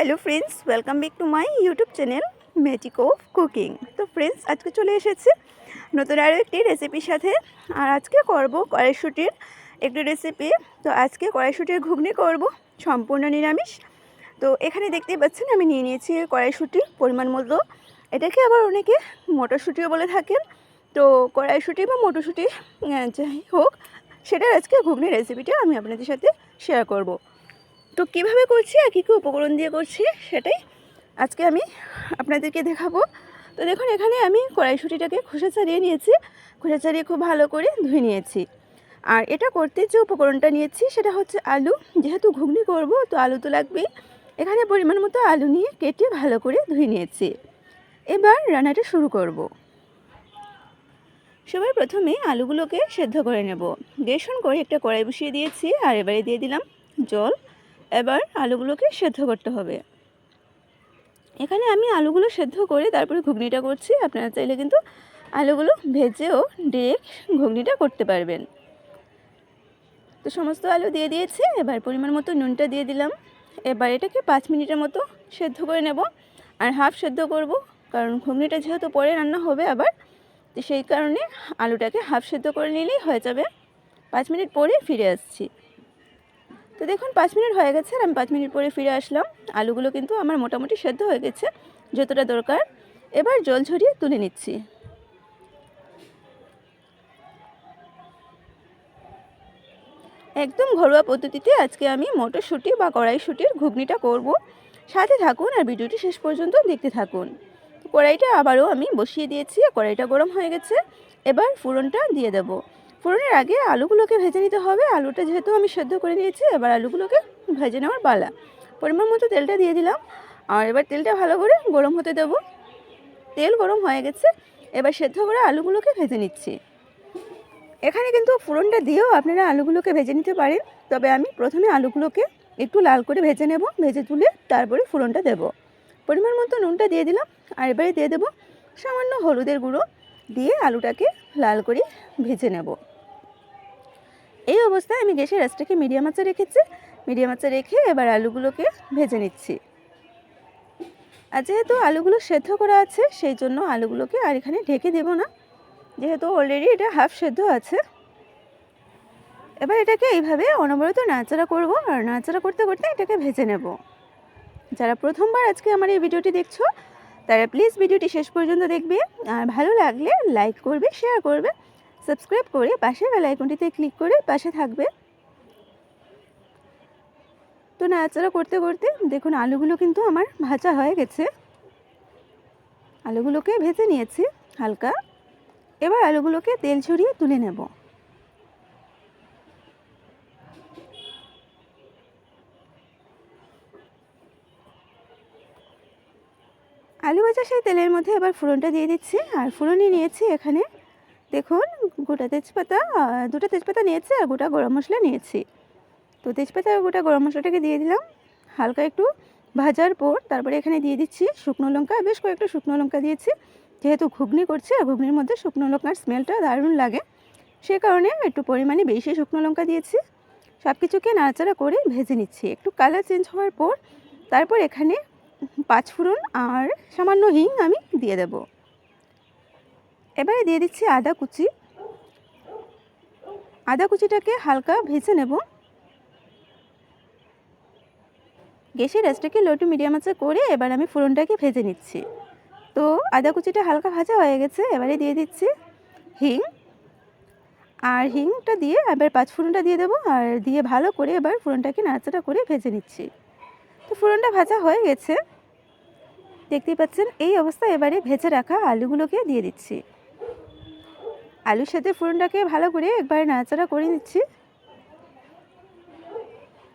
Hello friends welcome back to my YouTube channel magic of cooking তো friends আজকে চলে এসেছে নতুন আরও একটি রেসিপির সাথে। আর আজকে করব কড়াইশুটির একটি রেসিপি তো আজকে কড়াইশুটির ঘুগনি করব, সম্পূর্ণ নিরামিষ। তো এখানে দেখতেই পাচ্ছেন, আমি নিয়ে নিয়েছি কড়াইশুটি, পরিমাণ মতো। এটাকে আবার অনেকে মটরশুঁটিও বলে থাকেন। তো কড়াইশুটি বা মটরশুঁটি যাই হোক, সেটার আজকে ঘুগনি রেসিপিটা আমি আপনাদের সাথে শেয়ার করব। তো কীভাবে করছি আর কী কী উপকরণ দিয়ে করছি সেটাই আজকে আমি আপনাদেরকে দেখাবো। তো দেখুন, এখানে আমি কড়াইশুঁটিটাকে খোসা ছাড়িয়ে নিয়েছি। খোসা ছাড়িয়ে খুব ভালো করে ধুয়ে নিয়েছি। আর এটা করতে যে উপকরণটা নিয়েছি সেটা হচ্ছে আলু। যেহেতু ঘুগনি করব, তো আলু তো লাগবেই। এখানে পরিমাণ মতো আলু নিয়ে কেটে ভালো করে ধুয়ে নিয়েছি। এবার রান্নাটা শুরু করব। সবার প্রথমে আলুগুলোকে সেদ্ধ করে নেব। অন করে একটা কড়াই বসিয়ে দিয়েছি আর এবারে দিয়ে দিলাম জল। এবার আলুগুলোকে সেদ্ধ করতে হবে। এখানে আমি আলুগুলো সেদ্ধ করে তারপরে ঘুগনিটা করছি। আপনারা চাইলে কিন্তু আলুগুলো ভেজেও ডিরেক্ট ঘুগনিটা করতে পারবেন। তো সমস্ত আলু দিয়ে দিয়েছি, এবার পরিমাণ মতো নুনটা দিয়ে দিলাম। এবার এটাকে পাঁচ মিনিটের মতো সেদ্ধ করে নেব আর হাফ সেদ্ধ করব, কারণ ঘুগনিটা যেহেতু পরে রান্না হবে আবার সেই কারণে আলুটাকে হাফ সেদ্ধ করে নিলেই হয়ে যাবে। পাঁচ মিনিট পরে ফিরে আসছি। তো দেখুন, পাঁচ মিনিট হয়ে গেছে আর আমি পাঁচ মিনিট পরে ফিরে আসলাম। আলুগুলো কিন্তু আমার মোটামুটি সেদ্ধ হয়ে গেছে, যতটা দরকার। এবার জল ঝরিয়ে তুলে নিচ্ছি। একদম ঘরোয়া পদ্ধতিতে আজকে আমি মটরশুঁটি বা কড়াইশুঁটির ঘুগনিটা করব। সাথে থাকুন আর ভিডিওটি শেষ পর্যন্ত দেখতে থাকুন। কড়াইটা আবারও আমি বসিয়ে দিয়েছি কড়াইটা গরম হয়ে গেছে। এবার ফোড়নটা দিয়ে দেবো। ফোড়নের আগে আলুগুলোকে ভেজে নিতে হবে। আলুটা যেহেতু আমি সেদ্ধ করে নিয়েছি, এবার আলুগুলোকে ভেজে নেওয়ার পালা। পরিমাণ মতো তেলটা দিয়ে দিলাম। আর এবার তেলটা ভালো করে গরম হতে দেবো। তেল গরম হয়ে গেছে। এবার সেদ্ধ করে আলুগুলোকে ভেজে নিচ্ছি। এখানে কিন্তু ফোড়নটা দিয়েও আপনারা আলুগুলোকে ভেজে নিতে পারেন। তবে আমি প্রথমে আলুগুলোকে একটু লাল করে ভেজে নেব, ভেজে তুলে তারপরে ফোড়নটা দেব। পরিমাণ মতো নুনটা দিয়ে দিলাম। আর এবারে দিয়ে দেবো সামান্য হলুদের গুঁড়ো। দিয়ে আলুটাকে লাল করে ভেজে নেব। এই অবস্থায় আমি গ্যাসের আঁচটাকে মিডিয়াম আঁচে রেখেছি। মিডিয়াম আঁচে রেখে এবার আলুগুলোকে ভেজে নিচ্ছি। আর যেহেতু আলুগুলো সেদ্ধ করা আছে, সেই জন্য আলুগুলোকে আর এখানে ঢেকে দেব না। যেহেতু অলরেডি এটা হাফ সেদ্ধ আছে। এবার এটাকে এইভাবে অনবরত নাড়াচাড়া করব আর নাড়াচাড়া করতে করতে এটাকে ভেজে নেব। যারা প্রথমবার আজকে আমার এই ভিডিওটি দেখছ তারা প্লিজ ভিডিওটি শেষ পর্যন্ত দেখবে। আর ভালো লাগলে লাইক করবে শেয়ার করবে সাবস্ক্রাইব করে পাশের বেল আইকনটিতে ক্লিক করে পাশে থাকবে। তো নাড়াচাড়া করতে করতে দেখুন আলুগুলো কিন্তু আমার ভাজা হয়ে গেছে। আলুগুলোকে ভেজে নিয়েছি হালকা। এবার আলুগুলোকে তেল ছড়িয়ে তুলে নেব। আলু ভাজা সেই তেলের মধ্যে এবার ফোড়নটা দিয়ে দিচ্ছি। আর ফোড়নে নিয়েছি এখানে, দেখুন, গোটা তেজপাতা, দুটো তেজপাতা নিয়েছি আর গোটা গরম মশলা নিয়েছি। তো তেজপাতা আর গোটা গরম মশলাটাকে দিয়ে দিলাম। হালকা একটু ভাজার পর তারপরে এখানে দিয়ে দিচ্ছি শুকনো লঙ্কা। বেশ কয়েকটা শুকনো লঙ্কা দিয়েছি, যেহেতু ঘুগনি করছি আর ঘুগনির মধ্যে শুকনো লঙ্কার স্মেলটা দারুণ লাগে। সে কারণে একটু পরিমাণে বেশি শুকনো লঙ্কা দিয়েছি। সব কিছুকে নাড়াচাড়া করে ভেজে নিচ্ছি। একটু কালার চেঞ্জ হওয়ার পর তারপর এখানে পাঁচ ফোড়ন আর সামান্য হিং আমি দিয়ে দেব। এবারে দিয়ে দিচ্ছি আদা কুচি। আদা কুচিটাকে হালকা ভেজে নেব। গ্যাসের রাসটাকে লো টু মিডিয়াম আঁচে করে এবার আমি ফোড়নটাকে ভেজে নিচ্ছি। তো আদা কুচিটা হালকা ভাজা হয়ে গেছে, এবারে দিয়ে দিচ্ছি হিং। আর হিংটা দিয়ে এবার পাঁচ ফোড়নটা দিয়ে দেবো আর দিয়ে ভালো করে এবার ফোড়নটাকে নাড়াচাড়া করে ভেজে নিচ্ছি। তো ফোড়নটা ভাজা হয়ে গেছে। দেখতেই পাচ্ছেন, এই অবস্থায় এবারে ভেজে রাখা আলুগুলোকে দিয়ে দিচ্ছি। আলুর সাথে ফোড়নটাকে ভালো করে একবার নাড়াচাড়া করে নিচ্ছি।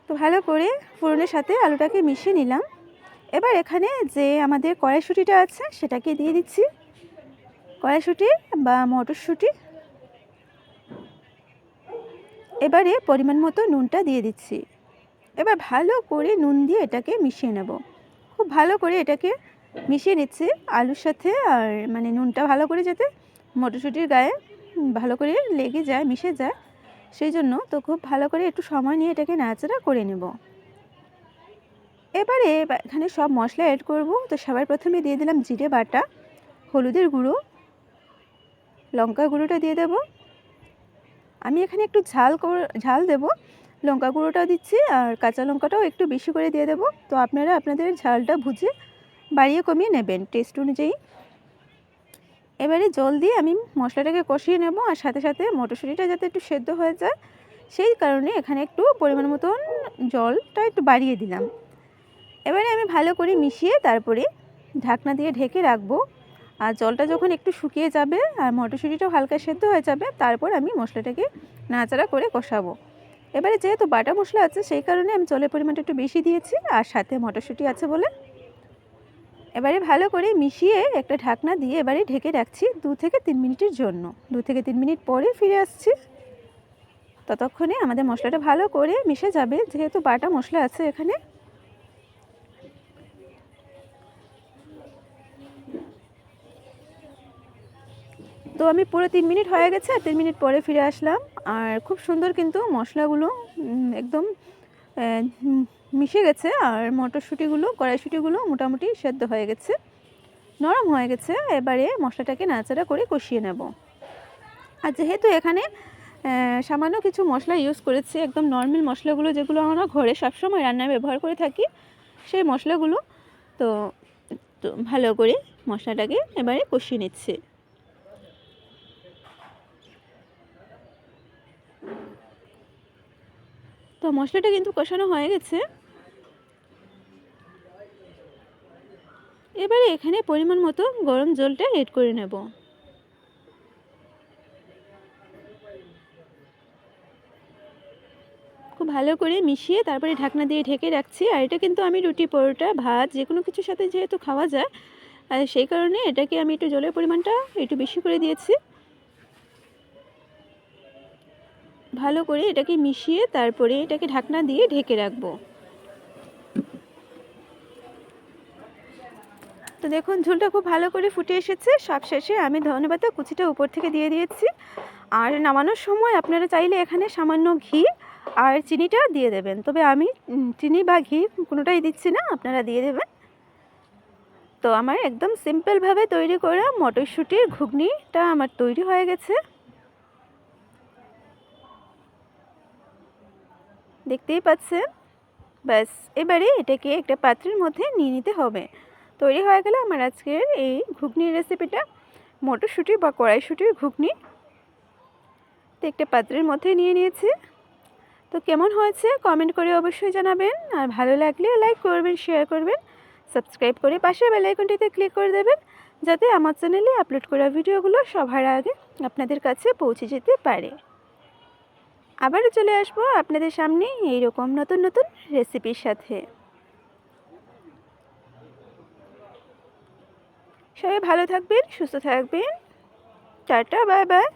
তো ভালো করে ফোড়নের সাথে আলুটাকে মিশিয়ে নিলাম। এবার এখানে যে আমাদের কড়াইশুঁটিটা আছে, সেটাকে দিয়ে দিচ্ছি। কড়াইশুঁটি বা মটরশুঁটি। এবারে পরিমাণ মতো নুনটা দিয়ে দিচ্ছি। এবার ভালো করে নুন দিয়ে এটাকে মিশিয়ে নেব। খুব ভালো করে এটাকে মিশিয়ে নিচ্ছি আলুর সাথে আর মানে নুনটা ভালো করে যাতে মটরশুঁটির গায়ে ভালো করে লেগে যায়, মিশে যায়, সেই জন্য তো খুব ভালো করে একটু সময় নিয়ে এটাকে নাড়াচাড়া করে নেব। এবারে এবা- এখানে সব মশলা অ্যাড করব। তো সবার প্রথমে দিয়ে দিলাম জিরে বাটা, হলুদের গুঁড়ো লঙ্কা গুঁড়োটা দিয়ে দেব। আমি এখানে একটু ঝাল ঝাল দেব। লঙ্কা গুঁড়োটাও দিচ্ছি আর কাঁচা লঙ্কাটাও একটু বেশি করে দিয়ে দেব। তো আপনারা আপনাদের ঝালটা ভুজে বাড়িয়ে কমিয়ে নেবেন টেস্ট অনুযায়ী। এবারে জল দিয়ে আমি মশলাটাকে কষিয়ে নেব আর সাথে সাথে মটরশুঁটিটা যাতে একটু সেদ্ধ হয়ে যায়, সেই কারণে এখানে একটু পরিমাণ মতন জলটা একটু বাড়িয়ে দিলাম। এবারে আমি ভালো করে মিশিয়ে তারপরে ঢাকনা দিয়ে ঢেকে রাখব। আর জলটা যখন একটু শুকিয়ে যাবে আর মটরশুঁটিটাও হালকা সেদ্ধ হয়ে যাবে, তারপর আমি মশলাটাকে নাড়াচাড়া করে কষাবো। এবারে যেহেতু বাটা মশলা আছে, সেই কারণে আমি জলের পরিমাণটা একটু বেশি দিয়েছি আর সাথে মটরশুঁটি আছে বলে। এবারে ভালো করে মিশিয়ে একটা ঢাকনা দিয়ে এবারে ঢেকে রাখছি দু থেকে তিন মিনিটের জন্য। দু থেকে তিন মিনিট পরে ফিরে আসছি। ততক্ষণে আমাদের মশলাটা ভালো করে মিশে যাবে, যেহেতু বাটা মশলা আছে এখানে। তো আমি পুরো তিন মিনিট হয়ে গেছে, আর তিন মিনিট পরে ফিরে আসলাম। আর খুব সুন্দর কিন্তু মশলাগুলো একদম মিশে গেছে। আর মটরশুঁটিগুলো, কড়াইশুঁটিগুলো মোটামুটি সেদ্ধ হয়ে গেছে, নরম হয়ে গেছে। এবারে মশলাটাকে নাড়াচাড়া করে কষিয়ে নেব। আর যেহেতু এখানে সামান্য কিছু মশলা ইউজ করেছি, একদম নর্মাল মশলাগুলো যেগুলো আমরা ঘরে সবসময় রান্নায় ব্যবহার করে থাকি, সেই মশলাগুলো, তো তো ভালো করে মশলাটাকে এবারে কষিয়ে নিচ্ছে। তো মশলাটা কিন্তু কষানো হয়ে গেছে। এবারে এখানে পরিমাণ মতো গরম জলটা এড করে নেব। খুব ভালো করে মিশিয়ে তারপরে ঢাকনা দিয়ে ঢেকে রাখছি। আর এটা কিন্তু আমি রুটি, পরোটা, ভাত যে কোনো কিছুর সাথে যেহেতু খাওয়া যায়, আর সেই কারণে এটাকে আমি একটু জলের পরিমাণটা একটু বেশি করে দিয়েছি। ভালো করে এটাকে মিশিয়ে তারপরে এটাকে ঢাকনা দিয়ে ঢেকে রাখব। তো দেখুন, ঝোলটা খুব ভালো করে ফুটে এসেছে। সব শেষে আমি ধনেপাতা কুচিটা উপর থেকে দিয়ে দিয়েছি। আর নামানোর সময় আপনারা চাইলে এখানে সামান্য ঘি আর চিনিটা দিয়ে দেবেন। তবে আমি চিনি বা ঘি কোনোটাই দিচ্ছি না, আপনারা দিয়ে দেবেন। তো আমার একদম সিম্পলভাবে তৈরি করা মটরশুঁটির ঘুগনিটা আমার তৈরি হয়ে গেছে। দেখতেই পাচ্ছেন? ব্যাস, এবারে এটাকে একটা পাত্রের মধ্যে নিয়ে নিতে হবে। তৈরি হয়ে গেল আমার আজকের এই ঘুগনির রেসিপিটা মটরশুঁটি বা কড়াইশুঁটির ঘুগনি। তো একটা পাত্রের মধ্যে নিয়ে নিয়েছি। তো কেমন হয়েছে কমেন্ট করে অবশ্যই জানাবেন। আর ভালো লাগলে লাইক করবেন শেয়ার করবেন। সাবস্ক্রাইব করে পাশে বেল আইকনটিতে ক্লিক করে দেবেন। যাতে আমার চ্যানেলে আপলোড করা ভিডিওগুলো সবার আগে আপনাদের কাছে পৌঁছে যেতে পারে। আবারও চলে আসব আপনাদের সামনে এইরকম নতুন নতুন রেসিপির সাথে। সবাই ভালো থাকবেন, সুস্থ থাকবেন। Ta ta, bye bye.